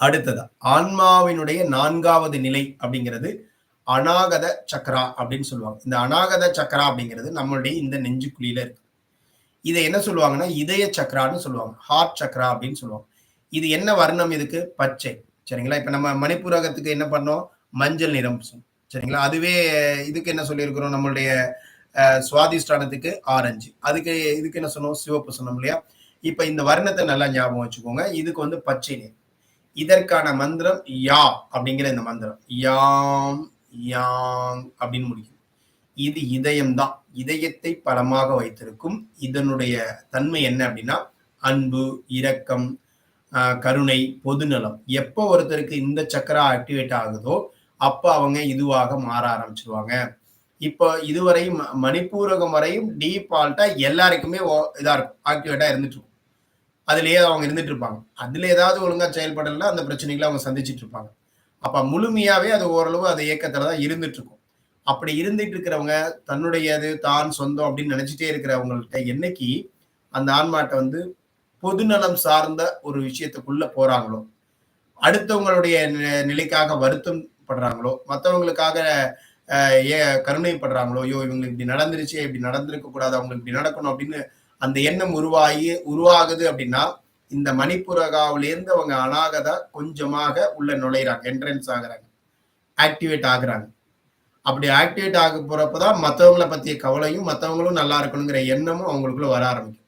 அடுத்ததா ஆன்மாவினுடைய நான்காவது நிலை அப்படிங்கிறது அநாகத சக்கரா அப்படின்னு சொல்லுவாங்க. இந்த அநாகத சக்கரா அப்படிங்கிறது நம்மளுடைய இந்த நெஞ்சுக்குழியில இருக்கு. இதை என்ன சொல்லுவாங்கன்னா இதய சக்கரான்னு சொல்லுவாங்க. ஹார்ட் சக்கரா அப்படின்னு சொல்லுவாங்க. இது என்ன வர்ணம் இதுக்கு? பச்சை. சரிங்களா? இப்ப நம்ம மணிப்புரகத்துக்கு என்ன பண்ணோம்? மஞ்சள் நிறம் சரிங்களா? அதுவே இதுக்கு என்ன சொல்லியிருக்கிறோம்? நம்மளுடைய சுவாதிஷ்டானத்துக்கு ஆரஞ்சு. அதுக்கு இதுக்கு என்ன சொன்னோம்? சிவப்பு சொன்னோம் இல்லையா? இப்ப இந்த வர்ணத்தை நல்லா ஞாபகம் வச்சுக்கோங்க. இதுக்கு வந்து பச்சை நிறம். இதற்கான மந்திரம் யா அப்படிங்கிற இந்த மந்திரம். யாம் யாங் அப்படின்னு முடிக்கும் இது இதயம் தான் இதயத்தை பலமாக வைத்திருக்கும். இதனுடைய தன்மை என்ன அப்படின்னா அன்பு இரக்கம் கருணை பொதுநலம். எப்போ ஒருத்தருக்கு இந்த சக்கரா ஆக்டிவேட் ஆகுதோ அப்போ அவங்க இதுவாக மாற ஆரம்பிச்சிருவாங்க. இப்போ இதுவரையும் மணிப்பூரகம் வரையும் டீஃபால்ட்டா எல்லாருக்குமே இதா இருக்கும். ஆக்டிவேட்டா இருந்துட்டு அதுலயே அவங்க இருந்துட்டு இருப்பாங்க. அதுல ஏதாவது ஒழுங்கா செயல்படலாம் அந்த பிரச்சனைகளை அவங்க சந்திச்சுட்டு இருப்பாங்க. அப்ப முழுமையாவே அது ஓரளவு அது இயக்கத்துல தான் இருந்துட்டு இருக்கும். அப்படி இருந்துட்டு இருக்கிறவங்க தன்னுடையது தான் சொந்தம் அப்படின்னு நினைச்சிட்டே இருக்கிறவங்கள்ட்ட என்னைக்கு அந்த ஆன்மாட்டை வந்து பொதுநலம் சார்ந்த ஒரு விஷயத்துக்குள்ள போறாங்களோ அடுத்தவங்களுடைய நிலைக்காக வருத்தம் படுறாங்களோ மற்றவங்களுக்காக ஏ கருணைப்படுறாங்களோ ஐயோ இவங்களுக்கு இப்படி நடந்துருச்சு இப்படி நடந்திருக்க கூடாது அவங்களுக்கு இப்படி நடக்கணும் அப்படின்னு அந்த எண்ணம் உருவாகி உருவாகுது அப்படின்னா இந்த மணிப்புரகாவிலேருந்து அவங்க அனாகதா கொஞ்சமாக உள்ள நுழையிறாங்க என்ட்ரன்ஸ் ஆகுறாங்க ஆக்டிவேட் ஆகுறாங்க. அப்படி ஆக்டிவேட் ஆக போறப்பதான் மற்றவங்கள பத்திய கவலையும் மற்றவங்களும் நல்லா இருக்கணுங்கிற எண்ணமும் அவங்களுக்குள்ள வர ஆரம்பிக்கும்.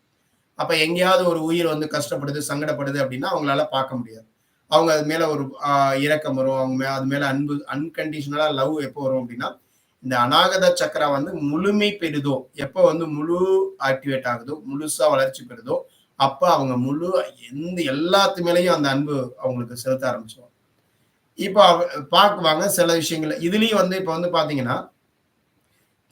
அப்ப எங்கேயாவது ஒரு உயிர் வந்து கஷ்டப்படுது சங்கடப்படுது அப்படின்னா அவங்களால பார்க்க முடியாது. அவங்க அது மேல ஒரு இறக்கம் வரும் அவங்க மே அது மேல அன்பு அன்கண்டிஷனலா லவ் எப்போ வரும் அப்படின்னா இந்த அநாகத சக்கரம் வந்து முழுமை பெறுதோ எப்போ வந்து முழு ஆக்டிவேட் ஆகுதோ முழுசா வளர்ச்சி பெறுதோ அப்ப அவங்க முழு எந்த எல்லாத்து மேலேயும் அந்த அன்பு அவங்களுக்கு செலுத்த ஆரம்பிச்சுவாங்க இப்போ பார்க்குவாங்க சில விஷயங்கள். இதுலயும் வந்து இப்போ வந்து பாத்தீங்கன்னா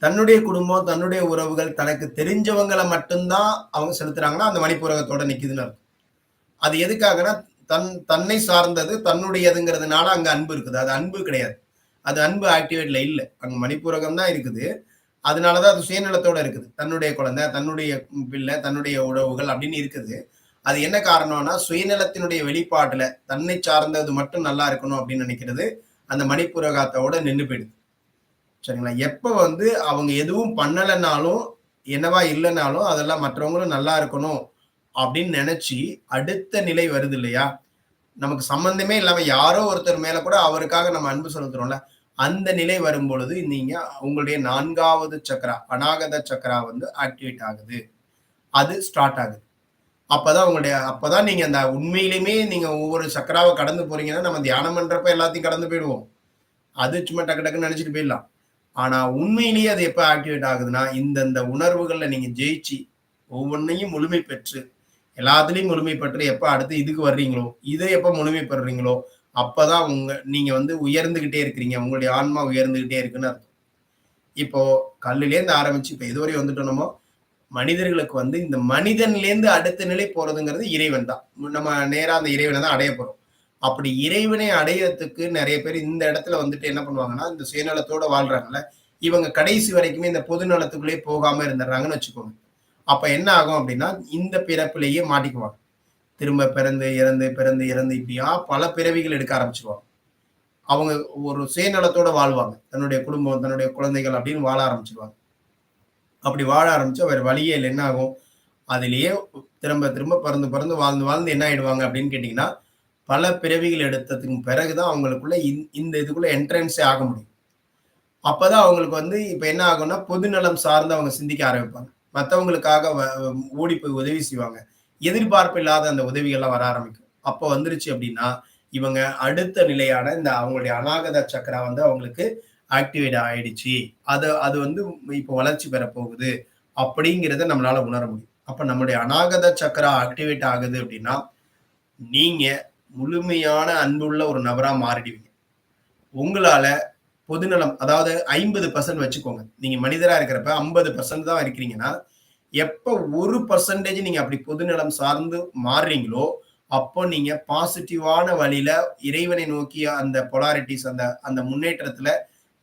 தன்னுடைய குடும்பம் தன்னுடைய உறவுகள் தனக்கு தெரிஞ்சவங்களை மட்டும்தான் அவங்க செலுத்துறாங்கன்னா அந்த மணிப்புரகத்தோட நிக்குதுன்னு அர்த்தம். அது எதுக்காகனா தன் தன்னை சார்ந்தது தன்னுடையதுங்கிறதுனால அங்க அன்பு இருக்குது. அது அன்பு கிடையாது. அது அன்பு ஆக்டிவேட்ல இல்லை. அங்க மணிப்பூரகம் தான் இருக்குது. அதனாலதான் அது சுயநலத்தோட இருக்குது. தன்னுடைய குழந்தை தன்னுடைய பிள்ளை தன்னுடைய உறவுகள் அப்படின்னு இருக்குது. அது என்ன காரணம்னா சுயநலத்தினுடைய வெளிப்பாட்டுல தன்னை சார்ந்தது மட்டும் நல்லா இருக்கணும் அப்படின்னு நினைக்கிறது அந்த மணிப்புரகத்தோட நின்று போயிடுது. சரிங்களா? எப்ப வந்து அவங்க எதுவும் பண்ணலைன்னாலும் என்னவா இல்லைனாலும் அதெல்லாம் மற்றவங்களும் நல்லா இருக்கணும் அப்படின்னு நினைச்சு அடுத்த நிலை வருது இல்லையா? நமக்கு சம்பந்தமே இல்லாம யாரோ ஒருத்தர் மேல கூட அவருக்காக நம்ம அன்பு செலுத்துறோம்ல அந்த நிலை வரும் பொழுது நீங்க உங்களுடைய நான்காவது சக்கரா அநாகத சக்கரா வந்து ஆக்டிவேட் ஆகுது. அது ஸ்டார்ட் ஆகுது. அப்பதான் உங்களுடைய அப்பதான் நீங்க அந்த உண்மையிலுமே நீங்க ஒவ்வொரு சக்கராவை கடந்து போறீங்கன்னா நம்ம தியானம் பண்றப்ப எல்லாத்தையும் கடந்து போயிடுவோம். அது சும்மா டக்கு டக்குன்னு நினைச்சிட்டு போயிடலாம். ஆனா உண்மையிலேயே அது எப்ப ஆக்டிவேட் ஆகுதுன்னா இந்தந்த உணர்வுகள்ல நீங்க ஜெயிச்சு ஒவ்வொன்றையும் முழுமை பெற்று எல்லாத்துலயும் முழுமை பெற்று எப்ப அடுத்து இதுக்கு வர்றீங்களோ இதை எப்ப முழுமை பெறுறீங்களோ அப்பதான் உங்க நீங்க வந்து உயர்ந்துகிட்டே இருக்கிறீங்க. உங்களுடைய ஆன்மா உயர்ந்துகிட்டே இருக்குன்னு அர்த்தம். இப்போ கல்லுலேருந்து ஆரம்பிச்சு இப்ப எதுவரை வந்துட்டோமோ மனிதர்களுக்கு வந்து இந்த மனிதன்லேருந்து அடுத்த நிலை போறதுங்கிறது இறைவன் தான். நம்ம நேராக அந்த இறைவனை தான் அடைய போறோம். அப்படி இறைவனை அடையறதுக்கு நிறைய பேர் இந்த இடத்துல வந்துட்டு என்ன பண்ணுவாங்கன்னா இந்த சுயநலத்தோட வாழ்றாங்கல்ல இவங்க கடைசி வரைக்குமே இந்த பொது நலத்துக்குள்ளே போகாம இருந்துடுறாங்கன்னு வச்சுக்கோங்க. அப்ப என்ன ஆகும் அப்படின்னா இந்த பிறப்பிலேயே மாட்டிக்குவாங்க. திரும்ப பிறந்து இறந்து பிறந்து இறந்து இப்படியா பல பிறவிகள் எடுக்க ஆரம்பிச்சிருவாங்க. அவங்க ஒரு சுயநலத்தோட வாழ்வாங்க. தன்னுடைய குடும்பம் தன்னுடைய குழந்தைகள் அப்படின்னு வாழ ஆரம்பிச்சிருவாங்க. அப்படி வாழ ஆரம்பிச்சு வேற வழியே இல்லை. என்ன ஆகும்? அதுலேயே திரும்ப திரும்ப பறந்து பறந்து வாழ்ந்து வாழ்ந்து என்ன ஆயிடுவாங்க அப்படின்னு கேட்டீங்கன்னா பல பிறவிகள் எடுத்ததுக்கு பிறகுதான் அவங்களுக்குள்ள இந்த இதுக்குள்ள என்ட்ரன்ஸே ஆக முடியும். அப்பதான் அவங்களுக்கு வந்து இப்ப என்ன ஆகும்னா பொதுநலம் சார்ந்து அவங்க சிந்திக்க ஆரம்பிப்பாங்க. மற்றவங்களுக்காக ஓடி போய் உதவி செய்வாங்க. எதிர்பார்ப்பு இல்லாத அந்த உதவிகள்லாம் வர ஆரம்பிக்கும். அப்போ வந்துருச்சு அப்படின்னா இவங்க அடுத்த நிலையான இந்த அவங்களுடைய அநாகத சக்கரா வந்து அவங்களுக்கு ஆக்டிவேட் ஆயிடுச்சு. அது அது வந்து இப்போ வளர்ச்சி பெற போகுது அப்படிங்கிறத நம்மளால உணர முடியும். அப்போ நம்மளுடைய அநாகத சக்கரா ஆக்டிவேட் ஆகுது அப்படின்னா நீங்க முழுமையான அன்புள்ள ஒரு நபரா மாறிடுவீங்க. உங்களால பொதுநலம் அதாவது ஐம்பது பர்சன்ட் வச்சுக்கோங்க. நீங்க மனிதரா இருக்கிறப்ப ஐம்பது பர்சன்ட் தான் இருக்கிறீங்கன்னா எப்ப ஒரு பர்சன்டேஜ் நீங்க அப்படி பொதுநலம் சார்ந்து மாறுறீங்களோ அப்போ நீங்க பாசிட்டிவான வழியில இறைவனை நோக்கிய அந்த பொலாரிட்டிஸ் அந்த அந்த முன்னேற்றத்துல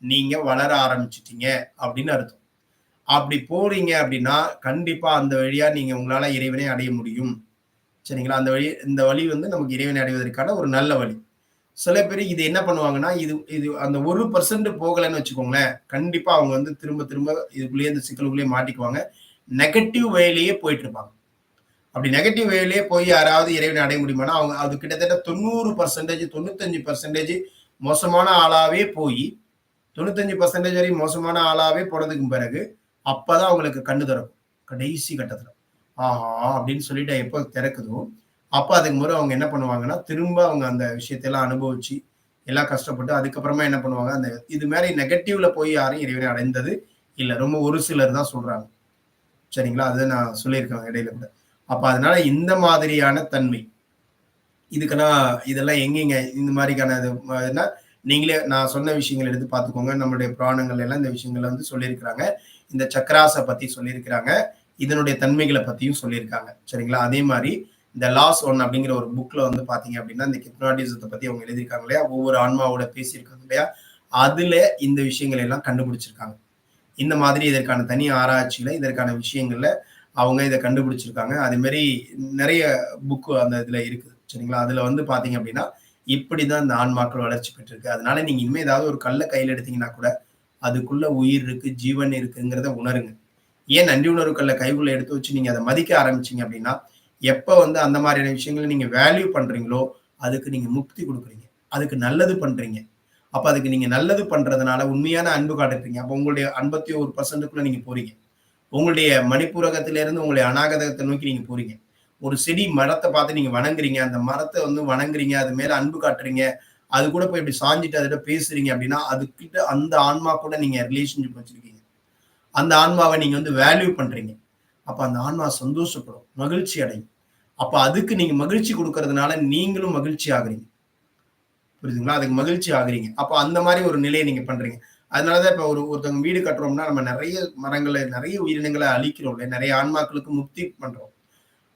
நீங்க வளர ஆரம்பிச்சிட்டீங்க அப்படின்னு அர்த்தம். அப்படி போறீங்க அப்படின்னா கண்டிப்பா அந்த வழியா நீங்க உங்களால இறைவனை அடைய முடியும். சரிங்களா? அந்த வழி இந்த வழி வந்து நமக்கு இறைவனை அடைவதற்கான ஒரு நல்ல வழி. சில பேர் இது என்ன பண்ணுவாங்கன்னா இது இது அந்த ஒரு பர்சன்ட் போகலைன்னு வச்சுக்கோங்களேன். கண்டிப்பா அவங்க வந்து திரும்ப திரும்ப இதுக்குள்ளேயே இந்த சிக்கலுக்குள்ளேயே மாட்டிக்குவாங்க. நெகட்டிவ் வேலையே போயிட்டு இருப்பாங்க அப்படி நெகட்டிவ் வேலையே போய் யாராவது இறைவனை அடைய முடியுமானா அவங்க அது கிட்டத்தட்ட தொண்ணூறு பர்சன்டேஜ் தொண்ணூத்தஞ்சு பர்சன்டேஜ் மோசமான ஆளாவே போய் தொண்ணூத்தஞ்சு பர்சன்டேஜ் வரையும் மோசமான ஆளாவே போனதுக்கு பிறகு அப்பதான் அவங்களுக்கு கண்ணு திறக்கும். கடைசி கட்டத்துல. ஆஹா அப்படின்னு சொல்லிட்டு எப்போ திறக்குதோ அப்ப அதுக்கு முறை அவங்க என்ன பண்ணுவாங்கன்னா திரும்ப அவங்க அந்த விஷயத்தெல்லாம் அனுபவிச்சு எல்லாம் கஷ்டப்பட்டு அதுக்கப்புறமா என்ன பண்ணுவாங்க அந்த இது மாதிரி நெகட்டிவ்ல போய் யாரும் இறைவனை அடைந்தது இல்லை. ரொம்ப ஒரு சிலர் தான் சொல்றாங்க. சரிங்களா? அது நான் சொல்லியிருக்கேன் இடையில கூட அப்போ அதனால இந்த மாதிரியான தன்மை. இதுக்கெல்லாம் இதெல்லாம் எங்கெங்க இந்த மாதிரிக்கான இது நீங்களே நான் சொன்ன விஷயங்கள் எடுத்து பார்த்துக்கோங்க. நம்மளுடைய புராணங்கள் எல்லாம் இந்த விஷயங்களை வந்து சொல்லியிருக்கிறாங்க. இந்த சக்கராசை பத்தி சொல்லியிருக்கிறாங்க. இதனுடைய தன்மைகளை பத்தியும் சொல்லியிருக்காங்க. சரிங்களா? அதே மாதிரி இந்த லாஸ் ஒன் அப்படிங்கிற ஒரு புக்ல வந்து பாத்தீங்க அப்படின்னா இந்த கிப்னாட்டிசத்தை பத்தி அவங்க எழுதியிருக்காங்க இல்லையா? ஒவ்வொரு ஆன்மாவோட பேசியிருக்காங்க இல்லையா? அதுல இந்த விஷயங்கள் எல்லாம் கண்டுபிடிச்சிருக்காங்க. இந்த மாதிரி இதற்கான தனி ஆராய்ச்சியில இதற்கான விஷயங்கள்ல அவங்க இதை கண்டுபிடிச்சிருக்காங்க. அதே மாதிரி நிறைய புக்கு அந்த இதுல இருக்குது சரிங்களா? அதுல வந்து பாத்தீங்க அப்படின்னா இப்படிதான் இந்த ஆன்மாக்கள் வளர்ச்சி பெற்றிருக்கு. அதனால நீங்க இனிமே ஏதாவது ஒரு கல்லை கையில் எடுத்தீங்கன்னா கூட அதுக்குள்ள உயிர் இருக்கு ஜீவன் இருக்குங்கிறத உணருங்க. ஏன் நன்றி உணர்வு கல்லை கைக்குள்ள எடுத்து வச்சு நீங்க அதை மதிக்க ஆரம்பிச்சீங்க அப்படின்னா எப்ப வந்து அந்த மாதிரியான விஷயங்களை நீங்க வேல்யூ பண்றீங்களோ அதுக்கு நீங்க முக்தி கொடுக்குறீங்க. அதுக்கு நல்லது பண்றீங்க. அப்ப அதுக்கு நீங்க நல்லது பண்றதுனால உண்மையான அன்பு காட்டுறீங்க அப்ப உங்களுடைய ஐம்பத்தி ஒரு பர்சன்ட்டுக்குள்ள நீங்க போறீங்க. உங்களுடைய மணிப்பூரகத்திலிருந்து உங்களுடைய அநாகதகத்தை நோக்கி நீங்க போறீங்க. ஒரு செடி மரத்தை பார்த்து நீங்க வணங்குறீங்க. அந்த மரத்தை வந்து வணங்குறீங்க. அது மேல அன்பு காட்டுறீங்க. அது கூட போய் இப்படி சாஞ்சிட்டு அதிட்ட பேசுறீங்க அப்படின்னா அதுக்கிட்ட அந்த ஆன்மா கூட நீங்க ரிலேஷன்ஷிப் வச்சிருக்கீங்க. அந்த ஆன்மாவை நீங்க வந்து வேல்யூ பண்றீங்க. அப்ப அந்த ஆன்மா சந்தோஷப்படும். மகிழ்ச்சி அடையும். அப்ப அதுக்கு நீங்க மகிழ்ச்சி கொடுக்கறதுனால நீங்களும் மகிழ்ச்சி ஆகுறீங்க. புரியுதுங்களா? அதுக்கு மகிழ்ச்சி ஆகுறீங்க. அப்போ அந்த மாதிரி ஒரு நிலையை நீங்க பண்றீங்க. அதனாலதான் இப்ப ஒரு ஒருத்தவங்க வீடு கட்டுறோம்னா நம்ம நிறைய மரங்களை நிறைய உயிரினங்களை அழிக்கிறோம் நிறைய ஆன்மாக்களுக்கு முக்தி பண்றோம்.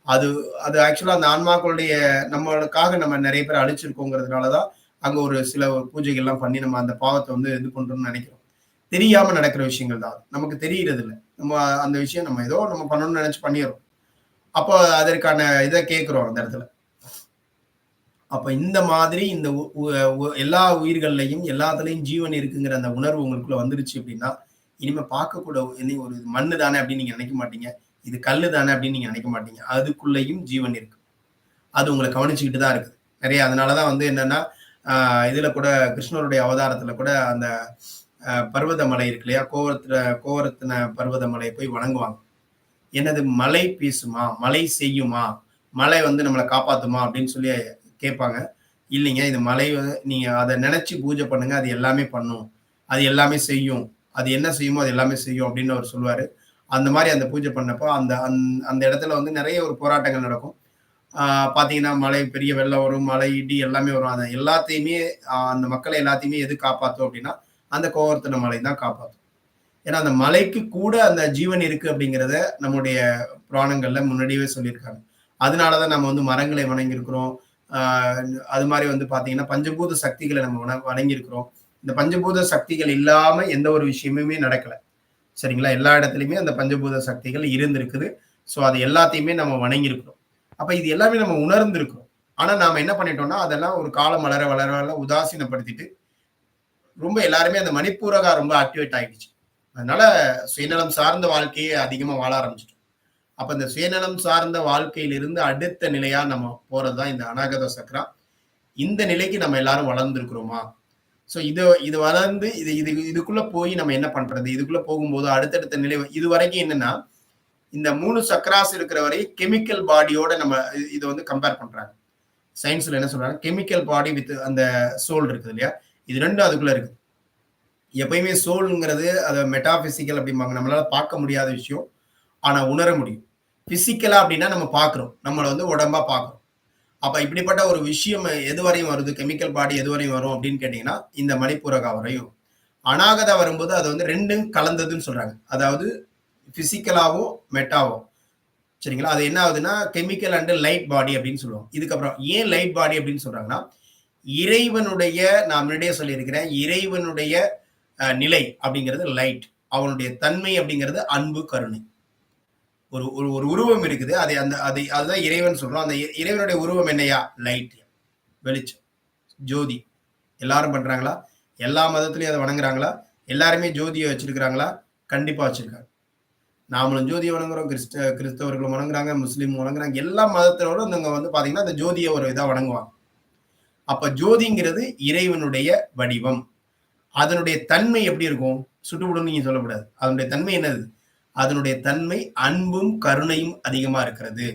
அது அது ஆக்சுவலா அந்த ஆன்மாக்களுடைய நம்மளுக்காக நம்ம நிறைய பேர் அழிச்சிருக்கோங்கிறதுனாலதான் அங்க ஒரு சில பூஜைகள்லாம் பண்ணி நம்ம அந்த பாவத்தை வந்து இது பண்றோம்னு நினைக்கிறோம். தெரியாம நடக்கிற விஷயங்கள் தான் நமக்கு தெரியறது இல்லை நம்ம அந்த விஷயம் நம்ம ஏதோ நம்ம பண்ணணும்னு நினைச்சு பண்ணிடுறோம். அப்போ அதற்கான இதை கேட்கிறோம் அந்த இடத்துல. அப்ப இந்த மாதிரி இந்த எல்லா உயிர்கள்லையும் எல்லாத்துலயும் ஜீவன் இருக்குங்கிற அந்த உணர்வு உங்களுக்குள்ள வந்துருச்சு அப்படின்னா இனிமே பார்க்கக்கூட ஒரு மண்ணு தானே அப்படின்னு நீங்க நினைக்க மாட்டீங்க. இது கல் தானே அப்படின்னு நீங்க நினைக்க மாட்டீங்க. அதுக்குள்ளேயும் ஜீவன் இருக்கு. அது உங்களை கவனிச்சுக்கிட்டு தான் இருக்குது. நிறைய அதனாலதான் வந்து என்னன்னா இதுல கூட கிருஷ்ணருடைய அவதாரத்துல கூட அந்த பர்வதமலை இருக்கு இல்லையா? கோவரத்துல கோவரத்தின பர்வதமலையை போய் வணங்குவாங்க. என்னது? மலை பேசுமா? மலை செய்யுமா? மலை வந்து நம்மளை காப்பாத்துமா? அப்படின்னு சொல்லி கேட்பாங்க. இல்லைங்க இது மலை நீங்கள் அதை நினச்சி பூஜை பண்ணுங்க அது எல்லாமே பண்ணும். அது எல்லாமே செய்யும். அது என்ன செய்யுமோ அது எல்லாமே செய்யும் அப்படின்னு அவர் சொல்லுவார். அந்த மாதிரி அந்த பூஜை பண்ணப்போ அந்த அந் அந்த இடத்துல வந்து நிறைய ஒரு போராட்டங்கள் நடக்கும். பார்த்தீங்கன்னா மழை பெரிய வெள்ளம் வரும் மழை இடி எல்லாமே வரும். அதை எல்லாத்தையுமே அந்த மக்களை எல்லாத்தையுமே எது காப்பாற்றும் அப்படின்னா அந்த கோவர்த்தன மலை தான் காப்பாற்றும் ஏன்னா அந்த மலைக்கு கூட அந்த ஜீவன் இருக்கு அப்படிங்கிறத நம்முடைய புராணங்கள்ல முன்னாடியே சொல்லியிருக்காங்க. அதனாலதான் நம்ம வந்து மரங்களை வணங்கியிருக்கிறோம். அது மாதிரி வந்து பார்த்தீங்கன்னா பஞ்சபூத சக்திகளை நம்ம வணங்கியிருக்கிறோம். இந்த பஞ்சபூத சக்திகள் இல்லாம எந்த ஒரு விஷயமுமே நடக்கல. சரிங்களா? எல்லா இடத்துலையுமே அந்த பஞ்சபூத சக்திகள் இருந்திருக்குது. ஸோ அது எல்லாத்தையுமே நம்ம வணங்கியிருக்கிறோம். அப்ப இது எல்லாமே நம்ம உணர்ந்திருக்கிறோம். ஆனா நாம என்ன பண்ணிட்டோம்னா அதெல்லாம் ஒரு காலம் வளர வளர வளர உதாசீனப்படுத்திட்டு ரொம்ப எல்லாருமே அந்த மணிப்பூரகா ரொம்ப ஆக்டிவேட் ஆயிடுச்சு. அதனால சுயநலம் சார்ந்த வாழ்க்கையை அதிகமா வாழ ஆரம்பிச்சிட்டோம். அப்ப இந்த சுயநலம் சார்ந்த வாழ்க்கையிலிருந்து அடுத்த நிலையா நம்ம போறதுதான் இந்த அநாகத சக்கரா இந்த நிலைக்கு நம்ம எல்லாரும் வளர்ந்துருக்குறோமா? ஸோ இது இது வளர்ந்து இது இது இதுக்குள்ள போய் நம்ம என்ன பண்றது? இதுக்குள்ள போகும்போது அடுத்தடுத்த நிலை இது வரைக்கும் என்னன்னா இந்த மூணு சக்கராஸ் இருக்கிற வரை கெமிக்கல் பாடியோட நம்ம இதை வந்து கம்பேர் பண்றாங்க. சயின்ஸ்ல என்ன சொல்றாங்க? கெமிக்கல் பாடி வித் அந்த சோல் இருக்குது இல்லையா? இது ரெண்டும் அதுக்குள்ள இருக்கு எப்பயுமே சோல்ங்கிறது அதை மெட்டாபிசிக்கல் அப்படிம்பாங்க. நம்மளால பார்க்க முடியாத விஷயம். ஆனா உணர முடியும். பிசிக்கலா அப்படின்னா நம்ம பாக்குறோம் நம்மளை வந்து உடம்பா பாக்குறோம் அப்ப இப்படிப்பட்ட ஒரு விஷயம் எது வரையும் வருது? கெமிக்கல் பாடி எது வரையும் வரும் அப்படின்னு கேட்டீங்கன்னா இந்த மணிப்பூரகா வரையும். அனாகதா வரும்போது அது வந்து ரெண்டும் கலந்ததுன்னு சொல்றாங்க. அதாவது பிசிக்கலாவும் மெட்டாவும் சரிங்களா? அது என்ன ஆகுதுன்னா கெமிக்கல் அண்டு லைட் பாடி அப்படின்னு சொல்லுவாங்க. இதுக்கப்புறம் ஏன் லைட் பாடி அப்படின்னு சொல்றாங்கன்னா இறைவனுடைய நான் முன்னாடியே சொல்லியிருக்கிறேன் இறைவனுடைய நிலை அப்படிங்கிறது லைட் அவனுடைய தன்மை அப்படிங்கிறது அன்பு கருணை. ஒரு ஒரு ஒரு உருவம் இருக்குது. அதை அந்த அதை அதுதான் இறைவன் சொல்றோம் அந்த இறைவனுடைய உருவம் என்னையா? லைட் வெளிச்சம். ஜோதி. எல்லாரும் பண்றாங்களா? எல்லா மதத்திலையும் அதை வணங்குறாங்களா? எல்லாருமே ஜோதியை வச்சிருக்கிறாங்களா? கண்டிப்பா வச்சிருக்காங்க. நாமளும் ஜோதியை வணங்குறோம். கிறிஸ்த கிறிஸ்தவர்களும் வணங்குறாங்க. முஸ்லீம் வணங்குறாங்க. எல்லா மதத்தினரும் இங்க வந்து பாத்தீங்கன்னா அந்த ஜோதியை ஒரு இதாக வணங்குவாங்க. அப்ப ஜோதிங்கிறது இறைவனுடைய வடிவம். அதனுடைய தன்மை எப்படி இருக்கும்? சுட்டுவிடும் நீங்க சொல்லக்கூடாது. அதனுடைய தன்மை என்னது? அதனுடைய தன்மை அன்பும் கருணையும் அதிகமா இருக்கிறது.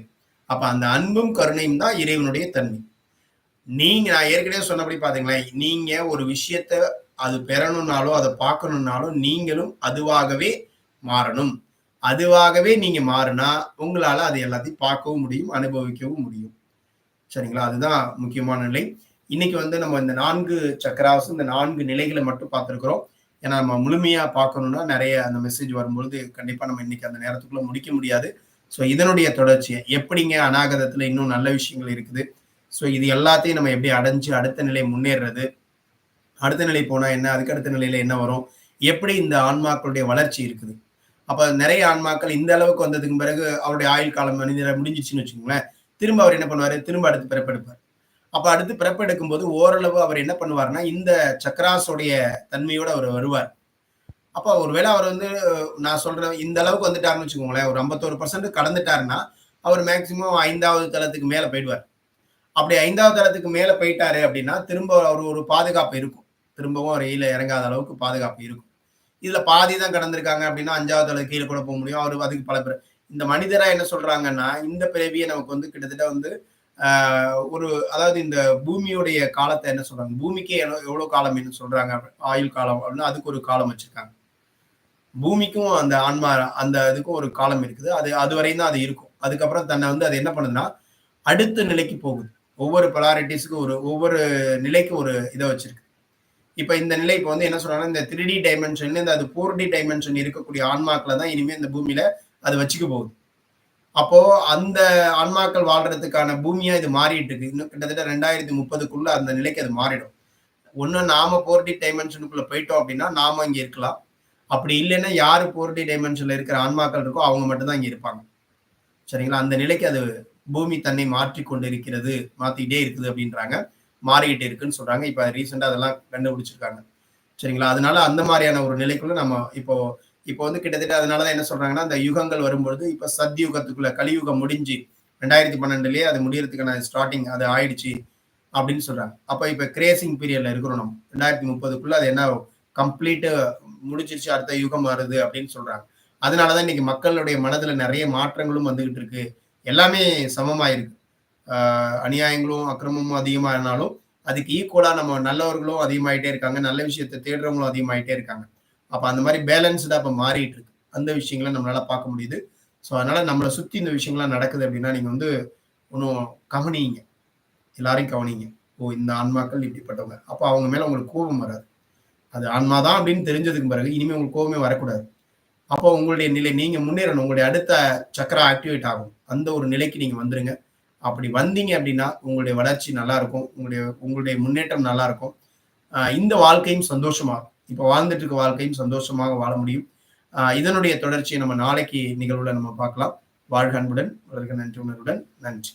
அப்ப அந்த அன்பும் கருணையும் தான் இறைவனுடைய தன்மை. நீங்க நான் ஏற்கனவே சொன்னபடி பாத்தீங்களேன் நீங்க ஒரு விஷயத்த அது பெறணும்னாலோ அதை பார்க்கணும்னாலும் நீங்களும் அதுவாகவே மாறணும். அதுவாகவே நீங்க மாறினா உங்களால அது எல்லாத்தையும் பார்க்கவும் முடியும் அனுபவிக்கவும் முடியும். சரிங்களா? அதுதான் முக்கியமான நிலை. இன்னைக்கு வந்து நம்ம இந்த நான்கு சக்கராசு இந்த நான்கு நிலைகளை மட்டும் பார்த்துருக்குறோம். ஏன்னா நம்ம முழுமையா பார்க்கணும்னா நிறைய அந்த மெசேஜ் வரும்பொழுது கண்டிப்பா நம்ம இன்னைக்கு அந்த நேரத்துக்குள்ள முடிக்க முடியாது. ஸோ இதனுடைய தொடர்ச்சியை எப்படிங்க அநாகதத்துல இன்னும் நல்ல விஷயங்கள் இருக்குது? ஸோ இது எல்லாத்தையும் நம்ம எப்படி அடைஞ்சு அடுத்த நிலை முன்னேறது? அடுத்த நிலை போனா என்ன? அதுக்கு அடுத்த நிலையில என்ன வரும்? எப்படி இந்த ஆன்மாக்களுடைய வளர்ச்சி இருக்குது? அப்ப நிறைய ஆன்மாக்கள் இந்த அளவுக்கு வந்ததுக்கு பிறகு அவருடைய ஆயுள் காலம் மனிதரை முடிஞ்சிச்சுன்னு வச்சுக்கோங்களேன். திரும்ப அவர் என்ன பண்ணுவாரு? திரும்ப அடுத்து பிறப்பெடுப்பார். அப்ப அடுத்து பிறப்பு போது ஓரளவு அவர் என்ன பண்ணுவார்னா இந்த சக்கராஸோடைய தன்மையோட அவர் வருவார். அப்ப ஒருவேளை அவர் வந்து நான் சொல்றேன் இந்த அளவுக்கு வந்துட்டாருன்னு வச்சுக்கோங்களேன் ஒரு ஐம்பத்தோரு பர்சன்ட் கடந்துட்டாருன்னா அவர் மேக்சிமம் ஐந்தாவது தளத்துக்கு மேல போயிடுவார். அப்படி ஐந்தாவது தளத்துக்கு மேல போயிட்டாரு அப்படின்னா திரும்ப அவர் ஒரு பாதுகாப்பு இருக்கும். திரும்பவும் ரயில இறங்காத அளவுக்கு பாதுகாப்பு இருக்கும். இதுல பாதி தான் கடந்திருக்காங்க அப்படின்னா அஞ்சாவது தளத்துக்கு கீழே கூட போக முடியும். அவர் அதுக்கு பல பேர் இந்த மனிதரா என்ன சொல்றாங்கன்னா இந்த பிறவியை நமக்கு வந்து கிட்டத்தட்ட வந்து ஒரு அதாவது இந்த பூமியுடைய காலத்தை என்ன சொல்றாங்க? பூமிக்கே எவ்வளவு காலம் என்ன சொல்றாங்க? ஆயுள் காலம் அப்படின்னா அதுக்கு ஒரு காலம் வச்சிருக்காங்க. பூமிக்கும் அந்த ஆன்மா அந்த இதுக்கும் ஒரு காலம் இருக்குது. அது அது வரையும் தான் அது இருக்கும். அதுக்கப்புறம் தன்னை வந்து அது என்ன பண்ணுதுன்னா அடுத்த நிலைக்கு போகுது. ஒவ்வொரு பொலாரிட்டிஸ்க்கு ஒரு ஒவ்வொரு நிலைக்கு ஒரு இதை வச்சிருக்கு. இப்ப இந்த நிலை இப்போ வந்து என்ன சொல்றாங்கன்னா இந்த த்ரீ டி டைமென்ஷன் இந்த அது ஃபோர் டி டைமென்ஷன் இருக்கக்கூடிய ஆன்மாக்களை தான் இனிமேல் இந்த பூமியில அது வச்சுக்க போகுது. அப்போ அந்த ஆன்மாக்கள் வாழ்றதுக்கான பூமியா இது மாறிட்டு இருக்கு. இன்னும் கிட்டத்தட்ட ரெண்டாயிரத்தி முப்பதுக்குள்ள அந்த நிலைக்கு அது மாறிடும். ஒன்று நாம போர்டி டைமென்ஷனுக்குள்ள போயிட்டோம் அப்படின்னா நாம இங்க இருக்கலாம். அப்படி இல்லைன்னா யாரு போர்டி டைமென்ஷன்ல இருக்கிற ஆன்மாக்கள் இருக்கோ அவங்க மட்டும்தான் இங்க இருப்பாங்க. சரிங்களா? அந்த நிலைக்கு அது பூமி தன்னை மாற்றி கொண்டு இருக்கிறது மாத்திக்கிட்டே இருக்குது அப்படின்றாங்க. மாறிக்கிட்டு இருக்குன்னு சொல்றாங்க. இப்ப ரீசெண்டா அதெல்லாம் கண்டுபிடிச்சிருக்காங்க. சரிங்களா? அதனால அந்த மாதிரியான ஒரு நிலைக்குள்ள நம்ம இப்போ இப்போ வந்து கிட்டத்தட்ட அதனாலதான் என்ன சொல்றாங்கன்னா அந்த யுகங்கள் வரும்பொழுது இப்ப சத்யுகத்துக்குள்ள கலியுகம் முடிஞ்சு ரெண்டாயிரத்தி பன்னெண்டுலயே அது முடியறதுக்கான ஸ்டார்டிங் அது ஆயிடுச்சு அப்படின்னு சொல்றாங்க. அப்ப இப்ப கிரேசிங் பீரியட்ல இருக்கிறோம் நம்ம. ரெண்டாயிரத்தி முப்பதுக்குள்ள அது என்ன கம்ப்ளீட் முடிச்சிருச்சு அடுத்த யுகம் வருது அப்படின்னு சொல்றாங்க. அதனாலதான் இன்னைக்கு மக்களுடைய மனதுல நிறைய மாற்றங்களும் வந்துகிட்டு இருக்கு. எல்லாமே சமமாயிருக்கு. ஆஹ் அநியாயங்களும் அக்கிரமமும் அதிகமானாலும் இருந்தாலும் அதுக்கு ஈக்குவலா நம்ம நல்லவர்களும் அதிகமாயிட்டே இருக்காங்க. நல்ல விஷயத்தை தேடுறவங்களும் அதிகமாயிட்டே இருக்காங்க. அப்ப அந்த மாதிரி பேலன்ஸ்டா அப்ப மாறிட்டு இருக்கு அந்த விஷயங்களை நம்மளால பார்க்க முடியுது. ஸோ அதனால நம்மளை சுத்தி இந்த விஷயங்கள்லாம் நடக்குது அப்படின்னா நீங்க வந்து ஒன்றும் கவனிங்க. எல்லாரையும் கவனிங்க. ஓ இந்த ஆன்மாக்கள் இப்படிப்பட்டவங்க. அப்போ அவங்க மேல உங்களுக்கு கோபம் வராது. அது ஆன்மா தான் அப்படின்னு தெரிஞ்சதுக்கு பிறகு இனிமேல் உங்களுக்கு கோபமே வரக்கூடாது. அப்போ உங்களுடைய நிலை நீங்க முன்னேறணும். உங்களுடைய அடுத்த சக்கரா ஆக்டிவேட் ஆகும். அந்த ஒரு நிலைக்கு நீங்க வந்துருங்க. அப்படி வந்தீங்க அப்படின்னா உங்களுடைய வளர்ச்சி நல்லா இருக்கும். உங்களுடைய உங்களுடைய முன்னேற்றம் நல்லா இருக்கும். இந்த வாழ்க்கையும் சந்தோஷமாகும் இப்போ வாழ்ந்துட்டு இருக்க வாழ்க்கையும் சந்தோஷமாக வாழ முடியும். இதனுடைய தொடர்ச்சியை நம்ம நாளைக்கு நிகழ்வுல நம்ம பார்க்கலாம். வாழ்க அன்புடன் வளர்க நன்றி உணர்வுடன். நன்றி.